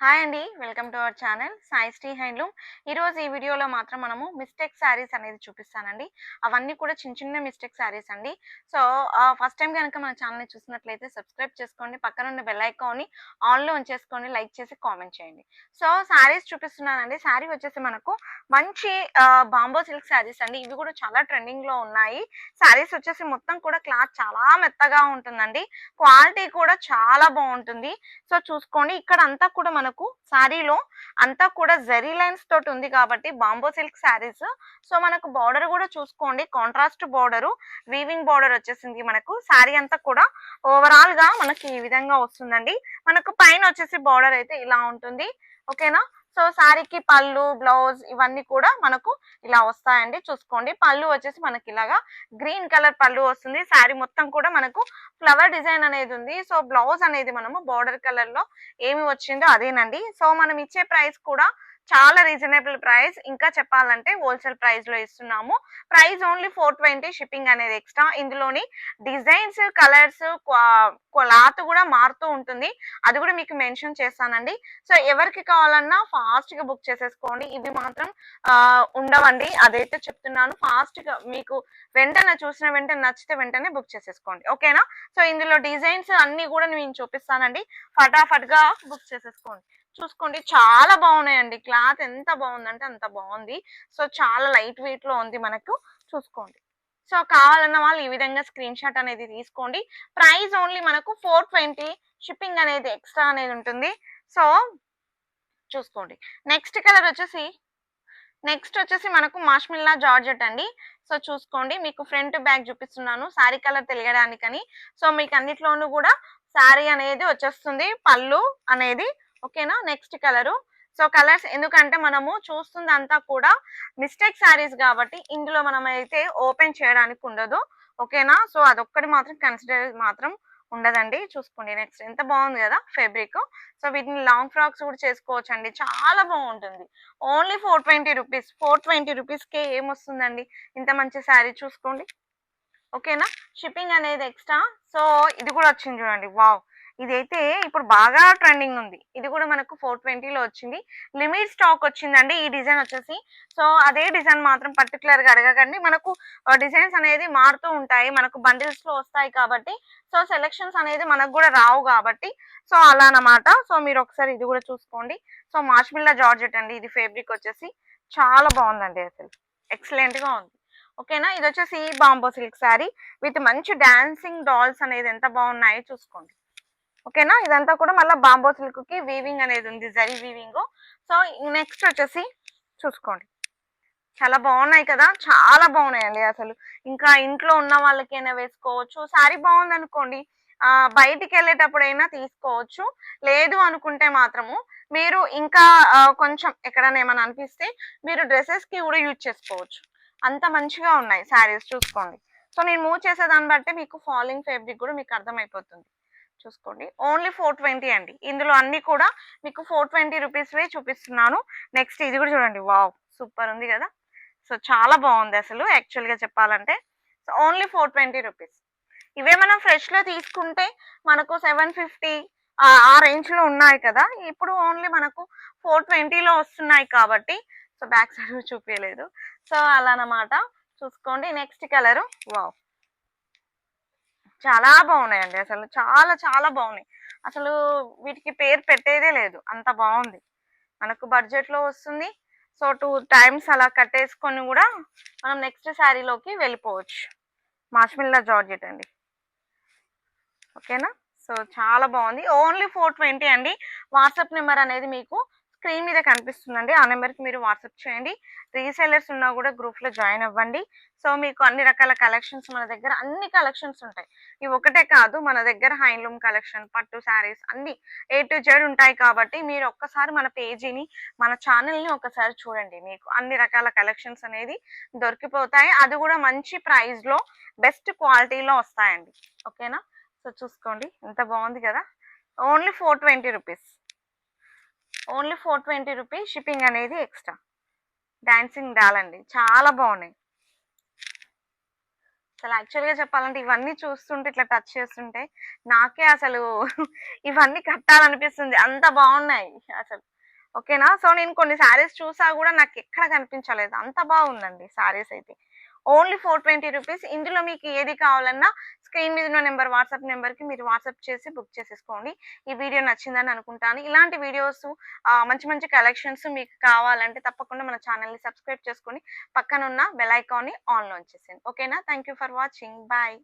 Hi అండి. Welcome to our channel Sai Sri handloom. ఈరోజు ఈ వీడియోలో మాత్రం మనము మిస్టేక్ శారీస్ అనేది చూపిస్తానండి. అవన్నీ కూడా చిన్న చిన్న మిస్టేక్ శారీస్ అండి. సో ఫస్ట్ టైం కనుక మన ఛానల్ని చూసినట్లయితే సబ్స్క్రైబ్ చేసుకోండి. పక్కన ఉన్న బెల్ ఐకాన్ని ఆన్లో ఉంచేసుకొని లైక్ చేసి కామెంట్ చేయండి. సో శారీస్ చూపిస్తున్నానండి. శారీ వచ్చేసి మనకు మంచి బాంబో సిల్క్ శారీస్ అండి. ఇవి కూడా చాలా ట్రెండింగ్లో ఉన్నాయి. శారీస్ వచ్చేసి మొత్తం కూడా క్లాత్ చాలా మెత్తగా ఉంటుందండి. క్వాలిటీ కూడా చాలా బాగుంటుంది. సో చూసుకోండి. ఇక్కడ అంతా కూడా మనకు శారీలో అంతా కూడా జరీ లైన్స్ తోటి ఉంది కాబట్టి బాంబో సిల్క్ శారీస్ సో మనకు బార్డర్ కూడా చూసుకోండి. కాంట్రాస్ట్ బార్డరు వీవింగ్ బార్డర్ వచ్చేసింది మనకు. శారీ అంతా కూడా ఓవరాల్గా మనకి ఈ విధంగా వస్తుందండి. మనకు పైన వచ్చేసి బార్డర్ అయితే ఇలా ఉంటుంది. ఓకేనా? సో శారీకి పళ్ళు బ్లౌజ్ ఇవన్నీ కూడా మనకు ఇలా వస్తాయండి. చూసుకోండి. పళ్ళు వచ్చేసి మనకి ఇలాగా గ్రీన్ కలర్ పళ్ళు వస్తుంది. శారీ మొత్తం కూడా మనకు ఫ్లవర్ డిజైన్ అనేది ఉంది. సో బ్లౌజ్ అనేది మనము బార్డర్ కలర్లో ఏమి వచ్చిందో అదేనండి. సో మనం ఇచ్చే ప్రైస్ కూడా చాలా రీజనబుల్ ప్రైస్ ఇంకా చెప్పాలంటే హోల్సేల్ ప్రైస్లో ఇస్తున్నాము. Price only four twenty shipping అనేది ఎక్స్ట్రా ఇందులోని డిజైన్స్ కలర్స్ క్లాత్ కూడా మారుతూ ఉంటుంది. అది కూడా మీకు మెన్షన్ చేస్తానండి. సో ఎవరికి కావాలన్నా ఫాస్ట్గా బుక్ చేసేసుకోండి. ఇవి మాత్రం ఉండవండి. అదైతే చెప్తున్నాను. ఫాస్ట్గా మీకు వెంటనే చూసిన వెంటనే నచ్చితే వెంటనే బుక్ చేసేసుకోండి. ఓకేనా? సో ఇందులో డిజైన్స్ అన్ని కూడా నేను చూపిస్తానండి. ఫటాఫట్గా బుక్ చేసేసుకోండి. చూసుకోండి. చాలా బాగున్నాయండి. క్లాత్ ఎంత బాగుందంటే అంత బాగుంది. సో చాలా లైట్ వెయిట్లో ఉంది మనకు. చూసుకోండి. సో కావాలన్న వాళ్ళు ఈ విధంగా స్క్రీన్ షాట్ అనేది తీసుకోండి. ప్రైస్ ఓన్లీ మనకు ఫోర్ ట్వంటీ. షిప్పింగ్ అనేది ఎక్స్ట్రా అనేది ఉంటుంది. సో చూసుకోండి. నెక్స్ట్ కలర్ వచ్చేసి నెక్స్ట్ వచ్చేసి మనకు మాష్మిల్లా జార్జెట్ అండి. సో చూసుకోండి. మీకు ఫ్రంట్ బ్యాగ్ చూపిస్తున్నాను. శారీ కలర్ తెలియడానికని. సో మీకు అన్నిట్లోనూ కూడా శారీ అనేది వచ్చేస్తుంది. పళ్ళు అనేది ఓకేనా? Next colour. సో కలర్స్ ఎందుకంటే మనము చూస్తుందంతా కూడా మిస్టేక్ శారీస్ కాబట్టి ఇందులో మనం అయితే ఓపెన్ చేయడానికి ఉండదు. ఓకేనా? సో అదొక్కటి మాత్రం కన్సిడర్ మాత్రం ఉండదండి. చూసుకోండి నెక్స్ట్. ఎంత బాగుంది కదా ఫేబ్రిక్. సో వీటిని లాంగ్ ఫ్రాక్స్ కూడా చేసుకోవచ్చు అండి చాలా బాగుంటుంది. Only four twenty rupees. Four twenty రూపీస్కే ఏమొస్తుందండి? ఇంత మంచి శారీ చూసుకోండి. ఓకేనా? షిప్పింగ్ అనేది ఎక్స్ట్రా. సో ఇది కూడా వచ్చింది చూడండి. వావ్! ఇదైతే ఇప్పుడు బాగా ట్రెండింగ్ ఉంది. ఇది కూడా మనకు ఫోర్ ట్వంటీలో వచ్చింది. లిమిట్ స్టాక్ వచ్చిందండి ఈ డిజైన్ వచ్చేసి. సో అదే డిజైన్ మాత్రం పర్టికులర్గా అడగకండి. మనకు డిజైన్స్ అనేది మారుతూ ఉంటాయి. మనకు బండిల్స్లో వస్తాయి కాబట్టి. సో సెలెక్షన్స్ అనేది మనకు కూడా రావు కాబట్టి. సో అలా అన్నమాట. సో మీరు ఒకసారి ఇది కూడా చూసుకోండి. సో మార్ష్మిల్లా జార్జెట్ అండి. ఇది ఫేబ్రిక్ వచ్చేసి చాలా బాగుందండి అసలు. ఎక్సలెంట్గా ఉంది. ఓకేనా ఇది వచ్చేసి బాంబో సిల్క్ శారీ. విత్ మంచి డాన్సింగ్ డాల్స్ అనేది ఎంత బాగున్నాయో చూసుకోండి. ఓకేనా? ఇదంతా కూడా మళ్ళీ బాంబో సిల్క్కి వీవింగ్ అనేది ఉంది జరీ వీవింగ్ సో నెక్స్ట్ వచ్చేసి చూసుకోండి. చాలా బాగున్నాయి కదా? చాలా బాగున్నాయండి అసలు. ఇంకా ఇంట్లో ఉన్న వాళ్ళకైనా వేసుకోవచ్చు. శారీ బాగుంది అనుకోండి ఆ బయటికి వెళ్ళేటప్పుడైనా తీసుకోవచ్చు. లేదు అనుకుంటే మాత్రము మీరు ఇంకా కొంచెం ఎక్కడైనా ఏమైనా అనిపిస్తే మీరు డ్రెస్సెస్కి కూడా యూజ్ చేసుకోవచ్చు. అంత మంచిగా ఉన్నాయి శారీస్ చూసుకోండి. సో నేను మూవ్ చేసేదాన్ని బట్టి మీకు ఫాలింగ్ ఫేబ్రిక్ కూడా మీకు అర్థమైపోతుంది. చూసుకోండి. ఓన్లీ ఫోర్ ట్వంటీ అండి. ఇందులో అన్ని కూడా మీకు ఫోర్ ట్వంటీ రూపీస్వే చూపిస్తున్నాను. నెక్స్ట్ ఇది కూడా చూడండి. వావ్ సూపర్ ఉంది కదా? సో చాలా బాగుంది అసలు యాక్చువల్గా చెప్పాలంటే. So only four twenty rupees ఇవే మనం ఫ్రెష్లో తీసుకుంటే మనకు సెవెన్ ఫిఫ్టీ ఆ రేంజ్లో ఉన్నాయి కదా? ఇప్పుడు ఓన్లీ మనకు ఫోర్ ట్వంటీలో వస్తున్నాయి కాబట్టి సో బ్యాక్ సైడ్ చూపించలేదు సో అలా అన్నమాట. చూసుకోండి. నెక్స్ట్ కలరు వావ్ చాలా బాగున్నాయండి అసలు. చాలా చాలా బాగున్నాయి. అసలు వీటికి పేరు పెట్టేదే లేదు. అంత బాగుంది. మనకు బడ్జెట్లో వస్తుంది. సో టూ టైమ్స్ అలా కట్టేసుకొని కూడా మనం నెక్స్ట్ శారీలోకి వెళ్ళిపోవచ్చు. మాష్మిల్లా జార్జెట్ అండి. ఓకేనా సో చాలా బాగుంది. ఓన్లీ ఫోర్ ట్వంటీ అండి. వాట్సాప్ నెంబర్ అనేది మీకు స్క్రీన్ మీద కనిపిస్తుందండి. ఆ నెంబర్కి మీరు వాట్సాప్ చేయండి. రీసెలర్స్ ఉన్నా కూడా గ్రూప్లో జాయిన్ అవ్వండి. సో మీకు అన్ని రకాల కలెక్షన్స్ మన దగ్గర అన్ని కలెక్షన్స్ ఉంటాయి. ఇవి ఒకటే కాదు మన దగ్గర హ్యాండ్లూమ్ కలెక్షన్ పట్టు శారీస్ అన్ని ఏ టు జెడ్ ఉంటాయి కాబట్టి మీరు ఒక్కసారి మన పేజీని మన ఛానల్ని ఒకసారి చూడండి. మీకు అన్ని రకాల కలెక్షన్స్ అనేది దొరికిపోతాయి. అది కూడా మంచి ప్రైస్లో బెస్ట్ క్వాలిటీలో వస్తాయండి. ఓకేనా? సో చూసుకోండి. ఎంత బాగుంది కదా? Only four twenty rupees. Only four twenty rupees shipping అనేది ఎక్స్ట్రా డాన్సింగ్ డాల్ అండి చాలా బాగున్నాయి అసలు యాక్చువల్‌గా చెప్పాలంటే ఇవన్నీ చూస్తుంటే ఇట్లా టచ్ చేస్తుంటే నాకే అసలు ఇవన్నీ కట్టాలనిపిస్తుంది. అంత బాగున్నాయి అసలు. ఓకేనా. సో, నేను కొన్ని శారీస్ చూసా నాకు ఎక్కడ కనిపించలేదు. అంత బాగుందండి శారీస్ అయితే. Only 420 rupees. ఇందులో మీకు ఏది కావాలన్నా స్క్రీన్ మీద ఉన్న నెంబర్ వాట్సాప్ నెంబర్కి మీరు వాట్సాప్ చేసి బుక్ చేసేసుకోండి. ఈ వీడియో నచ్చిందని అనుకుంటాను. ఇలాంటి వీడియోస్ మంచి మంచి కలెక్షన్స్ మీకు కావాలంటే తప్పకుండా మన ఛానల్ని సబ్స్క్రైబ్ చేసుకొని పక్కనున్న బెల్ ఐకాన్‌ని ఆన్‌లో చేసేయండి ఓకేనా. Thank you for watching. Bye.